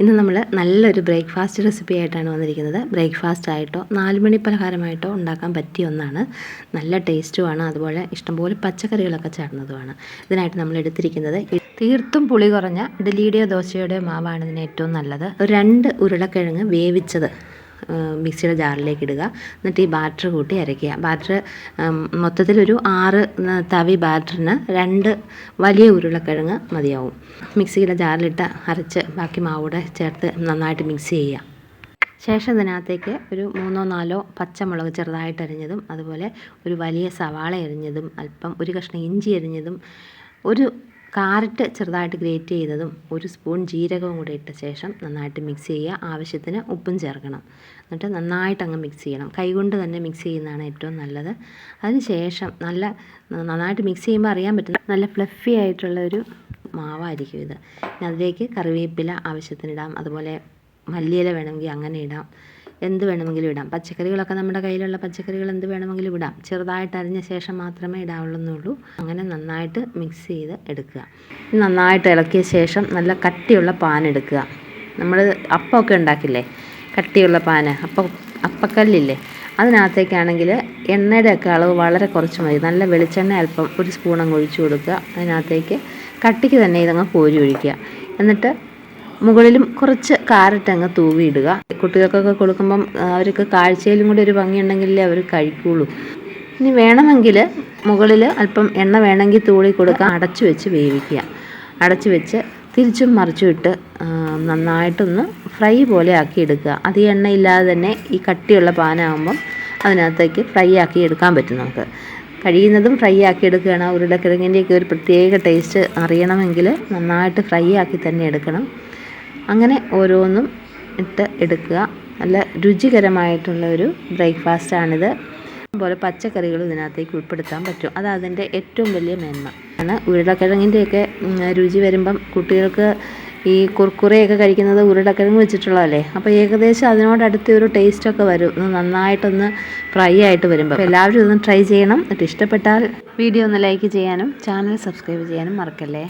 ഇന്ന് നമ്മൾ നല്ലൊരു ബ്രേക്ക്ഫാസ്റ്റ് റെസിപ്പി ആയിട്ടാണ് വന്നിരിക്കുന്നത്. ബ്രേക്ക്ഫാസ്റ്റ് ആയിട്ടോ നാലുമണി പലഹാരമായിട്ടോ ഉണ്ടാക്കാൻ പറ്റിയ ഒന്നാണ്. നല്ല ടേസ്റ്റുമാണ് അതുപോലെ ഇഷ്ടംപോലെ പച്ചക്കറികളൊക്കെ ചേർന്നതുമാണ്. ഇതിനായിട്ട് നമ്മൾ എടുത്തിരിക്കുന്നത് തീർത്തും പുളി കുറഞ്ഞ ഇഡലിയുടെയോ ദോശയുടെയോ മാവാണ് ഇതിന് ഏറ്റവും നല്ലത്. രണ്ട് ഉരുളക്കിഴങ്ങ് വേവിച്ചത്. മിക്സിയുടെ ജാറിലേക്ക് ഇടുക. എന്നിട്ട് ഈ ബാറ്റർ കൂട്ടി അരയ്ക്കുക. ബാറ്റർ മൊത്തത്തിലൊരു ആറ് തവി ബാറ്ററിന് രണ്ട് വലിയ ഉരുളക്കിഴങ്ങ് മതിയാവും. മിക്സിയുടെ ജാറിലിട്ട് അരച്ച് ബാക്കി മാവൂടെ ചേർത്ത് നന്നായിട്ട് മിക്സ് ചെയ്യുക. ശേഷം ഇതിനകത്തേക്ക് ഒരു മൂന്നോ നാലോ പച്ചമുളക് ചെറുതായിട്ട് അരിഞ്ഞതും അതുപോലെ ഒരു വലിയ സവാള അരിഞ്ഞതും അല്പം ഒരു കഷ്ണം ഇഞ്ചി അരിഞ്ഞതും ഒരു കാരറ്റ് ചെറുതായിട്ട് ഗ്രേറ്റ് ചെയ്തതും ഒരു സ്പൂൺ ജീരകവും കൂടി ഇട്ട ശേഷം നന്നായിട്ട് മിക്സ് ചെയ്യുക. ആവശ്യത്തിന് ഉപ്പും ചേർക്കണം. എന്നിട്ട് നന്നായിട്ട് അങ്ങ് മിക്സ് ചെയ്യണം. കൈകൊണ്ട് തന്നെ മിക്സ് ചെയ്യുന്നതാണ് ഏറ്റവും നല്ലത്. അതിന് ശേഷം നല്ല നന്നായിട്ട് മിക്സ് ചെയ്യുമ്പോൾ അറിയാൻ പറ്റുന്ന നല്ല ഫ്ലഫി ആയിട്ടുള്ള ഒരു മാവായിരിക്കും ഇത്. അതിലേക്ക് കറിവേപ്പില ആവശ്യത്തിനിടാം അതുപോലെ മല്ലിയില വേണമെങ്കിൽ അങ്ങനെ ഇടാം. എന്ത് വേണമെങ്കിലും ഇടാം. പച്ചക്കറികളൊക്കെ നമ്മുടെ കയ്യിലുള്ള പച്ചക്കറികൾ എന്ത് വേണമെങ്കിലും ഇടാം. ചെറുതായിട്ട് അരിഞ്ഞ ശേഷം മാത്രമേ ഇടാവുള്ളൂ അങ്ങനെ നന്നായിട്ട് മിക്സ് ചെയ്ത് എടുക്കുക. നന്നായിട്ട് ഇളക്കിയ ശേഷം നല്ല കട്ടിയുള്ള പാൻ എടുക്കുക. നമ്മൾ അപ്പമൊക്കെ ഉണ്ടാക്കില്ലേ? കട്ടിയുള്ള പാന് അപ്പം അപ്പക്കല്ലില്ലേ? അതിനകത്തേക്കാണെങ്കിൽ എണ്ണയുടെ ഒക്കെ അളവ് വളരെ കുറച്ച് മതി. നല്ല വെളിച്ചെണ്ണ അല്പം ഒരു സ്പൂൺ അങ്ങ് ഒഴിച്ചു കൊടുക്കുക. അതിനകത്തേക്ക് കട്ടിക്ക് തന്നെ ഇതങ്ങ് കോരി ഒഴിക്കുക. എന്നിട്ട് മുകളിലും കുറച്ച് കാരറ്റ് അങ്ങ് തൂവിയിടുക. കുട്ടികൾക്കൊക്കെ കൊടുക്കുമ്പം അവർക്ക് കാഴ്ചയിലും കൂടി ഒരു ഭംഗിയുണ്ടെങ്കിലേ അവർ കഴിക്കുള്ളൂ. ഇനി വേണമെങ്കിൽ മുകളിൽ അല്പം എണ്ണ വേണമെങ്കിൽ തൂളി കൊടുക്കുക അടച്ചു വെച്ച് വേവിക്കുക. അടച്ചു വെച്ച് തിരിച്ചും മറിച്ചും ഇട്ട് നന്നായിട്ടൊന്ന് ഫ്രൈ പോലെ ആക്കി എടുക്കുക. അധികം എണ്ണയില്ലാതെ തന്നെ ഈ കട്ടിയുള്ള പാനാകുമ്പം അതിനകത്തേക്ക് ഫ്രൈ ആക്കി എടുക്കാൻ പറ്റും നമുക്ക്. കഴിയുന്നതും ഫ്രൈ ആക്കി എടുക്കുകയാണ്. ഉരുളക്കിഴങ്ങിന്റെയൊക്കെ ഒരു പ്രത്യേക ടേസ്റ്റ് അറിയണമെങ്കിൽ നന്നായിട്ട് ഫ്രൈ ആക്കി തന്നെ എടുക്കണം. അങ്ങനെ ഓരോന്നും ഇട്ട് എടുക്കുക. നല്ല രുചികരമായിട്ടുള്ള ഒരു ബ്രേക്ക്ഫാസ്റ്റാണിത്. അതുപോലെ പച്ചക്കറികൾ ഇതിനകത്തേക്ക് ഉൾപ്പെടുത്താൻ പറ്റും. അത് അതിന്റെ ഏറ്റവും വലിയ മേന്മ. ആണ് ഉരുളക്കിഴങ്ങിന്റെയൊക്കെ രുചി വരുമ്പം കുട്ടികൾക്ക് ഈ കുർക്കുറയൊക്കെ കഴിക്കുന്നത് ഉരുളക്കിഴങ്ങ് വെച്ചിട്ടുള്ളതല്ലേ? അപ്പോൾ ഏകദേശം അതിനോടടുത്ത ഒരു ടേസ്റ്റൊക്കെ വരും. നന്നായിട്ടൊന്ന് ഫ്രൈ ആയിട്ട് വരുമ്പോൾ എല്ലാവരും ഇതൊന്ന് ട്രൈ ചെയ്യണം. എന്നിട്ട് ഇഷ്ടപ്പെട്ടാൽ വീഡിയോ ഒന്ന് ലൈക്ക് ചെയ്യാനും ചാനൽ സബ്സ്ക്രൈബ് ചെയ്യാനും മറക്കല്ലേ?